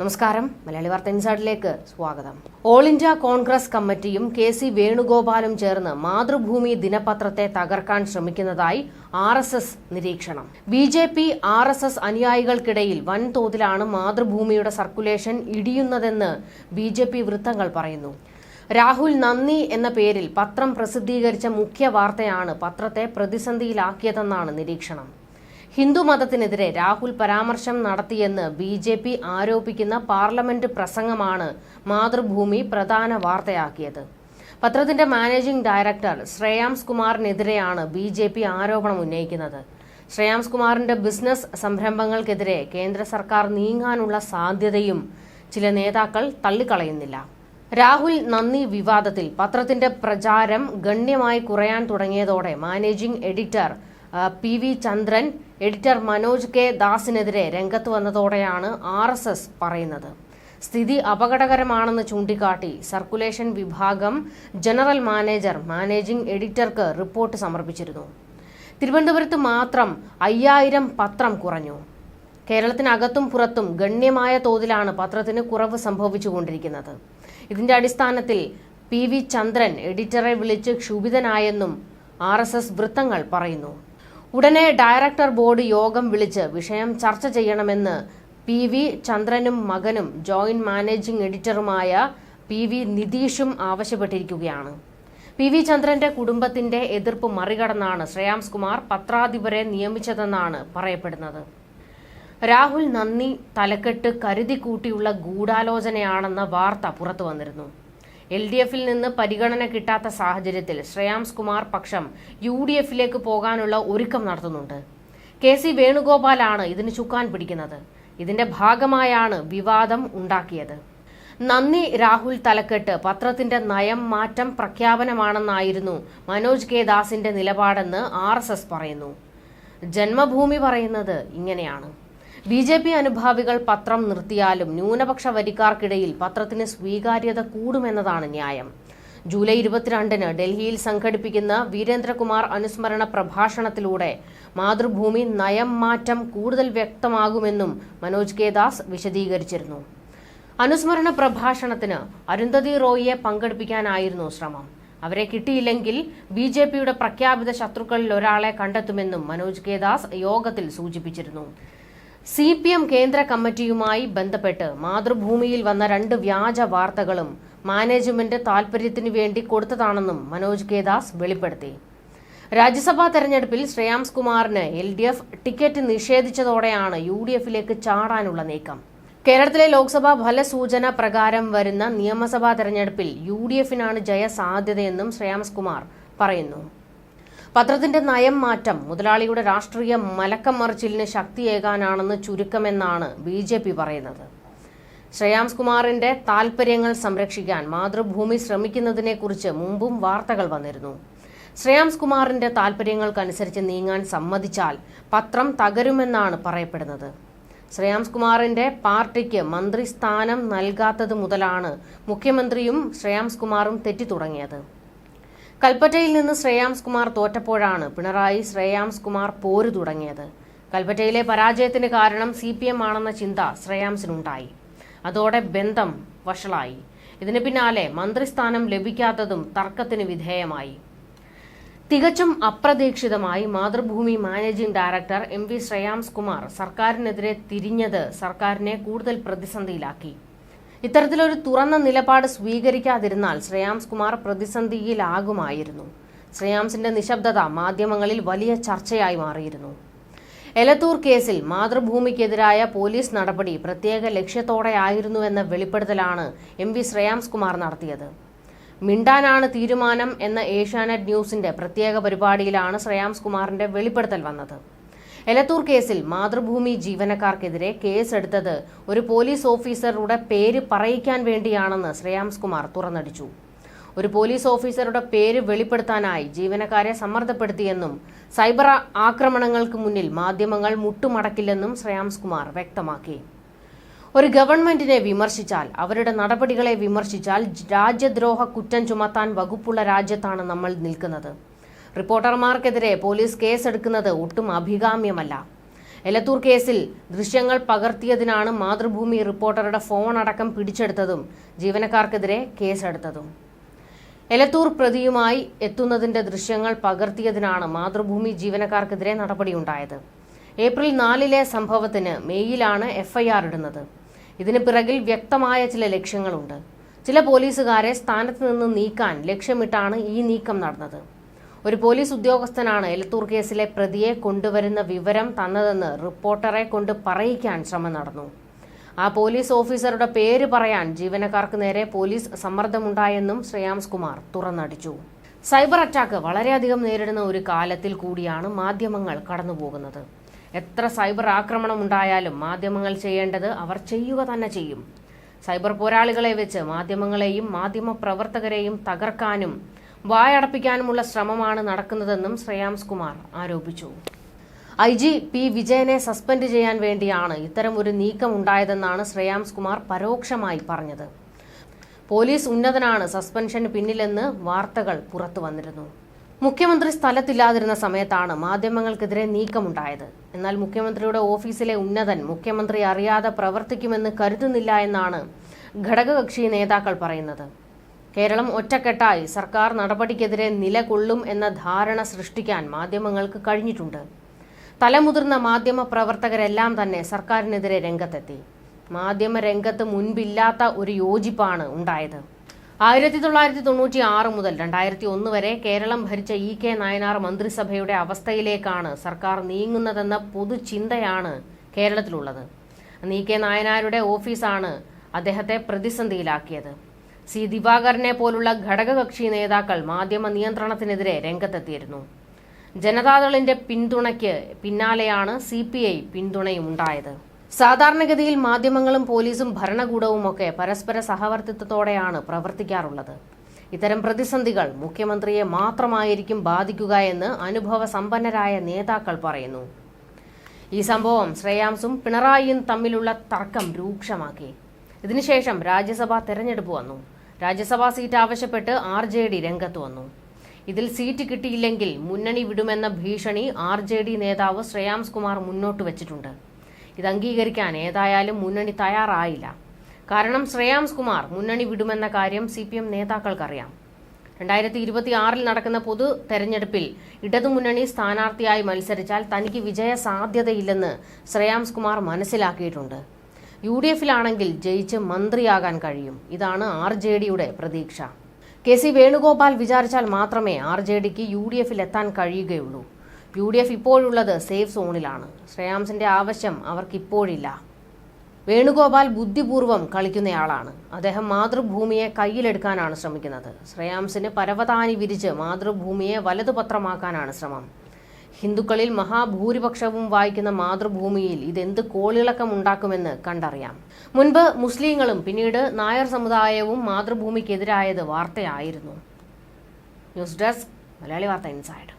നമസ്കാരം. മലയാളി വാർത്ത ഇൻസൈഡിലേക്ക് സ്വാഗതം. ഓൾ ഇന്ത്യ കോൺഗ്രസ് കമ്മിറ്റിയും കെ സി വേണുഗോപാലും ചേർന്ന് മാതൃഭൂമി ദിനപത്രത്തെ തകർക്കാൻ ശ്രമിക്കുന്നതായി ആർ എസ് എസ് നിരീക്ഷണം. B J P R S S അനുയായികൾക്കിടയിൽ വൻതോതിലാണ് മാതൃഭൂമിയുടെ സർക്കുലേഷൻ ഇടിയുന്നതെന്ന് ബി ജെ പി വൃത്തങ്ങൾ പറയുന്നു. രാഹുൽ നന്ദി എന്ന പേരിൽ പത്രം പ്രസിദ്ധീകരിച്ച മുഖ്യ വാർത്തയാണ് പത്രത്തെ പ്രതിസന്ധിയിലാക്കിയതെന്നാണ് നിരീക്ഷണം. ഹിന്ദുമതത്തിനെതിരെ രാഹുൽ പരാമർശം നടത്തിയെന്ന് ബി ജെ പി ആരോപിക്കുന്ന പാർലമെന്റ് പ്രസംഗമാണ് മാതൃഭൂമി പ്രധാന വാർത്തയാക്കിയത്. പത്രത്തിന്റെ മാനേജിംഗ് ഡയറക്ടർ ശ്രേയാംസ് കുമാറിനെതിരെയാണ് ബി ജെ പി ആരോപണം ഉന്നയിക്കുന്നത്. ശ്രേയാംസ് കുമാറിന്റെ ബിസിനസ് സംരംഭങ്ങൾക്കെതിരെ കേന്ദ്ര സർക്കാർ നീങ്ങാനുള്ള സാധ്യതയും ചില നേതാക്കൾ തള്ളിക്കളയുന്നില്ല. രാഹുൽ നന്ദി വിവാദത്തിൽ പത്രത്തിന്റെ പ്രചാരം ഗണ്യമായി കുറയാൻ തുടങ്ങിയതോടെ managing editor P V Chandran editor Manoj K ദാസിനെതിരെ രംഗത്ത് വന്നതോടെയാണ് ആർ പറയുന്നത്. സ്ഥിതി അപകടകരമാണെന്ന് ചൂണ്ടിക്കാട്ടി സർക്കുലേഷൻ വിഭാഗം ജനറൽ മാനേജർ മാനേജിംഗ് എഡിറ്റർക്ക് റിപ്പോർട്ട് സമർപ്പിച്ചിരുന്നു. തിരുവനന്തപുരത്ത് മാത്രം അയ്യായിരം പത്രം കുറഞ്ഞു. കേരളത്തിനകത്തും പുറത്തും ഗണ്യമായ തോതിലാണ് പത്രത്തിന് കുറവ് സംഭവിച്ചുകൊണ്ടിരിക്കുന്നത്. ഇതിന്റെ അടിസ്ഥാനത്തിൽ പി വി ചന്ദ്രൻ എഡിറ്ററെ വിളിച്ച് ക്ഷുഭിതനായെന്നും ആർ എസ് എസ് വൃത്തങ്ങൾ പറയുന്നു. ഉടനെ ഡയറക്ടർ ബോർഡ് യോഗം വിളിച്ച് വിഷയം ചർച്ച ചെയ്യണമെന്ന് പി വി ചന്ദ്രനും മകനും ജോയിന്റ് മാനേജിംഗ് എഡിറ്ററുമായ പി വി നിതീഷും ആവശ്യപ്പെട്ടിരിക്കുകയാണ്. പി വി ചന്ദ്രന്റെ കുടുംബത്തിന്റെ എതിർപ്പ് മറികടന്നാണ് ശ്രേയാംസ് കുമാർ പത്രാധിപരെ നിയമിച്ചതെന്നാണ് പറയപ്പെടുന്നത്. രാഹുൽ നന്ദി തലക്കെട്ട് കരുതി കൂട്ടിയുള്ള ഗൂഢാലോചനയാണെന്ന വാർത്ത പുറത്തു വന്നിരുന്നു. എൽ ഡി എഫിൽ നിന്ന് പരിഗണന കിട്ടാത്ത സാഹചര്യത്തിൽ ശ്രേയാംസ് കുമാർ പക്ഷം യു ഡി എഫിലേക്ക് പോകാനുള്ള ഒരുക്കം നടത്തുന്നുണ്ട്. കെ സി വേണുഗോപാലാണ് ഇതിന് ചുക്കാൻ പിടിക്കുന്നത്. ഇതിന്റെ ഭാഗമായാണ് വിവാദം ഉണ്ടാക്കിയത്. നന്ദി രാഹുൽ തലക്കെട്ട്. പത്രത്തിന്റെ നയം മാറ്റം പ്രഖ്യാപനമാണെന്നായിരുന്നു മനോജ് കെ ദാസിന്റെ നിലപാടെന്ന് ആർ പറയുന്നു. ജന്മഭൂമി പറയുന്നത് ഇങ്ങനെയാണ്. ബി ജെ പി അനുഭാവികൾ പത്രം നിർത്തിയാലും ന്യൂനപക്ഷ വരിക്കാർക്കിടയിൽ പത്രത്തിന് സ്വീകാര്യത കൂടുമെന്നതാണ് ന്യായം. ജൂലൈ ഇരുപത്തിരണ്ടിന് ഡൽഹിയിൽ സംഘടിപ്പിക്കുന്ന വീരേന്ദ്രകുമാർ അനുസ്മരണ പ്രഭാഷണത്തിലൂടെ മാതൃഭൂമി നയം മാറ്റം കൂടുതൽ വ്യക്തമാകുമെന്നും മനോജ് കെ ദാസ് വിശദീകരിച്ചിരുന്നു. അനുസ്മരണ പ്രഭാഷണത്തിന് അരുന്ധതി റോയിയെ പങ്കെടുപ്പിക്കാനായിരുന്നു ശ്രമം. അവരെ കിട്ടിയില്ലെങ്കിൽ ബി ജെ പിയുടെ പ്രഖ്യാപിത ശത്രുക്കളിൽ ഒരാളെ കണ്ടെത്തുമെന്നും മനോജ് കെ ദാസ് യോഗത്തിൽ സൂചിപ്പിച്ചിരുന്നു. സി പി എം കേന്ദ്ര കമ്മിറ്റിയുമായി ബന്ധപ്പെട്ട് മാതൃഭൂമിയിൽ വന്ന രണ്ട് വ്യാജ വാർത്തകളും മാനേജ്മെന്റ് താൽപര്യത്തിനു വേണ്ടി കൊടുത്തതാണെന്നും മനോജ് കെ ദാസ് വെളിപ്പെടുത്തി. രാജ്യസഭാ തെരഞ്ഞെടുപ്പിൽ ശ്രേയാംസ് കുമാറിന് എൽ ഡി എഫ് ടിക്കറ്റ് നിഷേധിച്ചതോടെയാണ് യു ഡി എഫിലേക്ക് ചാടാനുള്ള നീക്കം. കേരളത്തിലെ ലോക്സഭാ ഫലസൂചന പ്രകാരം വരുന്ന നിയമസഭാ തെരഞ്ഞെടുപ്പിൽ യു ഡി എഫിനാണ് ജയസാധ്യതയെന്നും ശ്രേയാംസ് കുമാർ പറയുന്നു. പത്രത്തിന്റെ നയം മാറ്റം. മുതലാളിയുടെ രാഷ്ട്രീയ മലക്കം മറിച്ചിലിന് ശക്തിയേകാനാണെന്ന് ചുരുക്കമെന്നാണ് ബി ജെ പി പറയുന്നത്. ശ്രേയാംസ് കുമാറിന്റെ താൽപര്യങ്ങൾ സംരക്ഷിക്കാൻ മാതൃഭൂമി ശ്രമിക്കുന്നതിനെക്കുറിച്ച് മുമ്പും വാർത്തകൾ വന്നിരുന്നു. ശ്രേയാംസ് കുമാറിന്റെ താൽപര്യങ്ങൾക്കനുസരിച്ച് നീങ്ങാൻ സമ്മതിച്ചാൽ പത്രം തകരുമെന്നാണ് പറയപ്പെടുന്നത്. ശ്രേയാംസ് കുമാറിന്റെ പാർട്ടിക്ക് മന്ത്രിസ്ഥാനം നൽകാത്തത് മുതലാണ് മുഖ്യമന്ത്രിയും ശ്രേയാംസ് കുമാറും തെറ്റിത്തുടങ്ങിയത്. കൽപ്പറ്റയിൽ നിന്ന് ശ്രേയാംസ് കുമാർ തോറ്റപ്പോഴാണ് പിണറായി ശ്രേയാംസ് കുമാർ പോര് തുടങ്ങിയത്. കൽപ്പറ്റയിലെ പരാജയത്തിന് കാരണം സി പി എം ആണെന്ന ചിന്ത ശ്രേയാംസിനുണ്ടായി. അതോടെ ബന്ധം വഷളായി. ഇതിന് പിന്നാലെ മന്ത്രിസ്ഥാനം ലഭിക്കാത്തതും തർക്കത്തിന് വിധേയമായി. തികച്ചും അപ്രതീക്ഷിതമായി Mathrubhumi managing director M V Shreyams Kumar സർക്കാരിനെതിരെ തിരിഞ്ഞത് സർക്കാരിനെ കൂടുതൽ പ്രതിസന്ധിയിലാക്കി. ഇത്തരത്തിലൊരു തുറന്ന നിലപാട് സ്വീകരിക്കാതിരുന്നാൽ ശ്രേയാംസ് കുമാർ പ്രതിസന്ധിയിലാകുമായിരുന്നു. ശ്രേയാംസിന്റെ നിശബ്ദത മാധ്യമങ്ങളിൽ വലിയ ചർച്ചയായി മാറിയിരുന്നു. എലത്തൂർ കേസിൽ മാതൃഭൂമിക്കെതിരായ പോലീസ് നടപടി പ്രത്യേക ലക്ഷ്യത്തോടെയായിരുന്നുവെന്ന വെളിപ്പെടുത്തലാണ് എം വി ശ്രേയാംസ് കുമാർ നടത്തിയത്. മിണ്ടാനാണ് തീരുമാനം എന്ന ഏഷ്യാനെറ്റ് ന്യൂസിന്റെ പ്രത്യേക പരിപാടിയിലാണ് ശ്രേയാംസ് കുമാറിന്റെ വെളിപ്പെടുത്തൽ വന്നത്. എലത്തൂർ കേസിൽ മാതൃഭൂമി ജീവനക്കാർക്കെതിരെ കേസെടുത്തത് ഒരു പോലീസ് ഓഫീസറുടെ പേര് പറയിക്കാൻ വേണ്ടിയാണെന്ന് ശ്രേയാംസ് കുമാർ തുറന്നടിച്ചു. ഒരു പോലീസ് ഓഫീസറുടെ പേര് വെളിപ്പെടുത്താനായി ജീവനക്കാരെ സമ്മർദ്ദപ്പെടുത്തിയെന്നും സൈബർ ആക്രമണങ്ങൾക്ക് മുന്നിൽ മാധ്യമങ്ങൾ മുട്ടുമടക്കില്ലെന്നും ശ്രേയാംസ് കുമാർ വ്യക്തമാക്കി. ഒരു ഗവൺമെന്റിനെ വിമർശിച്ചാൽ അവരുടെ നടപടികളെ വിമർശിച്ചാൽ രാജ്യദ്രോഹ കുറ്റം ചുമത്താൻ വകുപ്പുള്ള രാജ്യത്താണ് നമ്മൾ നിൽക്കുന്നത്. റിപ്പോർട്ടർമാർക്കെതിരെ പോലീസ് കേസെടുക്കുന്നത് ഒട്ടും അഭികാമ്യമല്ല. എലത്തൂർ കേസിൽ ദൃശ്യങ്ങൾ പകർത്തിയതിനാണ് മാതൃഭൂമി റിപ്പോർട്ടറുടെ ഫോൺ അടക്കം പിടിച്ചെടുത്തതും ജീവനക്കാർക്കെതിരെ കേസെടുത്തതും. എലത്തൂർ പ്രതിയുമായി എത്തുന്നതിന്റെ ദൃശ്യങ്ങൾ പകർത്തിയതിനാണ് മാതൃഭൂമി ജീവനക്കാർക്കെതിരെ നടപടിയുണ്ടായത്. ഏപ്രിൽ നാലിലെ സംഭവത്തിന് മെയ്യിലാണ് എഫ്ഐആർ ഇടുന്നത്. ഇതിന് പിറകിൽ വ്യക്തമായ ചില ലക്ഷ്യങ്ങളുണ്ട്. ചില പോലീസുകാരെ സ്ഥാനത്ത് നിന്ന് നീക്കാൻ ലക്ഷ്യമിട്ടാണ് ഈ നീക്കം നടന്നത്. ഒരു പോലീസ് ഉദ്യോഗസ്ഥനാണ് എലത്തൂർ കേസിലെ പ്രതിയെ കൊണ്ടുവരുന്ന വിവരം തന്നതെന്ന് റിപ്പോർട്ടറെ കൊണ്ട് പറയിക്കാൻ ശ്രമം നടന്നു. ആ പോലീസ് ഓഫീസറുടെ പേര് പറയാൻ ജീവനക്കാർക്ക് നേരെ പോലീസ് സമ്മർദ്ദമുണ്ടായെന്നും ശ്രേയാംസ് കുമാർ തുറന്നടിച്ചു. സൈബർ അറ്റാക്ക് വളരെയധികം നേരിടുന്ന ഒരു കാലത്തിൽ കൂടിയാണ് മാധ്യമങ്ങൾ കടന്നുപോകുന്നത്. എത്ര സൈബർ ആക്രമണം ഉണ്ടായാലും മാധ്യമങ്ങൾ ചെയ്യേണ്ടത് അവർ ചെയ്യുക തന്നെ ചെയ്യും. സൈബർ പോരാളികളെ വെച്ച് മാധ്യമങ്ങളെയും മാധ്യമ പ്രവർത്തകരെയും തകർക്കാനും വായടപ്പിക്കാനുമുള്ള ശ്രമമാണ് നടക്കുന്നതെന്നും ശ്രേയാംസ് കുമാർ ആരോപിച്ചു. ഐ ജി പി വിജയനെ സസ്പെൻഡ് ചെയ്യാൻ വേണ്ടിയാണ് ഇത്തരം ഒരു നീക്കം ഉണ്ടായതെന്നാണ് ശ്രേയാംസ് കുമാർ പരോക്ഷമായി പറഞ്ഞത്. പോലീസ് ഉന്നതനാണ് സസ്പെൻഷന് പിന്നിലെന്ന് വാർത്തകൾ പുറത്തു വന്നിരുന്നു. മുഖ്യമന്ത്രി സ്ഥലത്തില്ലാതിരുന്ന സമയത്താണ് മാധ്യമങ്ങൾക്കെതിരെ നീക്കമുണ്ടായത്. എന്നാൽ മുഖ്യമന്ത്രിയുടെ ഓഫീസിലെ ഉന്നതൻ മുഖ്യമന്ത്രി അറിയാതെ പ്രവർത്തിക്കുമെന്ന് കരുതുന്നില്ല എന്നാണ് ഘടകകക്ഷി നേതാക്കൾ പറയുന്നത്. കേരളം ഒറ്റക്കെട്ടായി. സർക്കാർ നടപടിക്കെതിരെ നിലകൊള്ളും എന്ന ധാരണ സൃഷ്ടിക്കാൻ മാധ്യമങ്ങൾക്ക് കഴിഞ്ഞിട്ടുണ്ട്. തലമുതിർന്ന മാധ്യമ പ്രവർത്തകരെല്ലാം തന്നെ സർക്കാരിനെതിരെ രംഗത്തെത്തി. മാധ്യമ രംഗത്ത് മുൻപില്ലാത്ത ഒരു യോജിപ്പാണ് ഉണ്ടായത്. ആയിരത്തി തൊള്ളായിരത്തി തൊണ്ണൂറ്റി ആറ് മുതൽ രണ്ടായിരത്തി ഒന്ന് വരെ കേരളം ഭരിച്ച ഇ കെ നായനാർ മന്ത്രിസഭയുടെ അവസ്ഥയിലേക്കാണ് സർക്കാർ നീങ്ങുന്നതെന്ന പൊതുചിന്തയാണ് കേരളത്തിലുള്ളത്. ഇ കെ നായനാരുടെ ഓഫീസാണ് അദ്ദേഹത്തെ പ്രതിസന്ധിയിലാക്കിയത്. സി ദിവാകരനെ പോലുള്ള ഘടകകക്ഷി നേതാക്കൾ മാധ്യമ നിയന്ത്രണത്തിനെതിരെ രംഗത്തെത്തിയിരുന്നു. ജനതാദളിന്റെ പിന്തുണയ്ക്ക് പിന്നാലെയാണ് സി പി ഐ പിന്തുണയും ഉണ്ടായത് സാധാരണഗതിയിൽ മാധ്യമങ്ങളും പോലീസും ഭരണകൂടവും ഒക്കെ പരസ്പര സഹവർത്തിത്വത്തോടെയാണ് പ്രവർത്തിക്കാറുള്ളത്. ഇത്തരം പ്രതിസന്ധികൾ മുഖ്യമന്ത്രിയെ മാത്രമായിരിക്കും ബാധിക്കുക എന്ന് അനുഭവ സമ്പന്നരായ നേതാക്കൾ പറയുന്നു. ഈ സംഭവം ശ്രേയാംസും പിണറായിയും തമ്മിലുള്ള തർക്കം രൂക്ഷമാക്കി. ഇതിനുശേഷം രാജ്യസഭാ തെരഞ്ഞെടുപ്പ് വന്നു. രാജ്യസഭാ സീറ്റ് ആവശ്യപ്പെട്ട് ആർ ജെ ഡി രംഗത്ത് വന്നു. ഇതിൽ സീറ്റ് കിട്ടിയില്ലെങ്കിൽ മുന്നണി വിടുമെന്ന ഭീഷണി ആർ ജെ ഡി നേതാവ് ശ്രേയാംസ് കുമാർ മുന്നോട്ട് വെച്ചിട്ടുണ്ട്. ഇത് അംഗീകരിക്കാൻ ഏതായാലും മുന്നണി തയ്യാറായില്ല. കാരണം ശ്രേയാംസ് കുമാർ മുന്നണി വിടുമെന്ന കാര്യം സി പി എം നേതാക്കൾക്കറിയാം. രണ്ടായിരത്തി ഇരുപത്തി ആറിൽ നടക്കുന്ന പൊതു തെരഞ്ഞെടുപ്പിൽ ഇടതുമുന്നണി സ്ഥാനാർത്ഥിയായി മത്സരിച്ചാൽ തനിക്ക് വിജയ സാധ്യതയില്ലെന്ന് ശ്രേയാംസ് കുമാർ മനസ്സിലാക്കിയിട്ടുണ്ട്. യു ഡി എഫിലാണെങ്കിൽ ജയിച്ച് മന്ത്രിയാകാൻ കഴിയും. ഇതാണ് ആർ ജെ ഡിയുടെ പ്രതീക്ഷ. കെ സി വേണുഗോപാൽ വിചാരിച്ചാൽ മാത്രമേ ആർ ജെ ഡിക്ക് യു ഡി എഫിൽ എത്താൻ കഴിയുകയുള്ളൂ. യു ഡി എഫ് ഇപ്പോഴുള്ളത് സേഫ് സോണിലാണ്. ശ്രേയാംസിന്റെ ആവശ്യം അവർക്കിപ്പോഴില്ല. വേണുഗോപാൽ ബുദ്ധിപൂർവം കളിക്കുന്നയാളാണ്. അദ്ദേഹം മാതൃഭൂമിയെ കയ്യിലെടുക്കാനാണ് ശ്രമിക്കുന്നത്. ശ്രേയാംസിന് പരവതാനി വിരിച്ച് മാതൃഭൂമിയെ വലതുപത്രമാക്കാനാണ് ശ്രമം. ഹിന്ദുക്കളിൽ മഹാഭൂരിപക്ഷവും വായിക്കുന്ന മാതൃഭൂമിയിൽ ഇതെന്ത് കോളിളക്കം ഉണ്ടാക്കുമെന്ന് കണ്ടറിയാം. മുൻപ് മുസ്ലിങ്ങളും പിന്നീട് നായർ സമുദായവും മാതൃഭൂമിക്കെതിരായത് വാർത്തയായിരുന്നു. ന്യൂസ് ഡെസ്ക് മലയാളി വാർത്ത ഇൻസൈഡ്.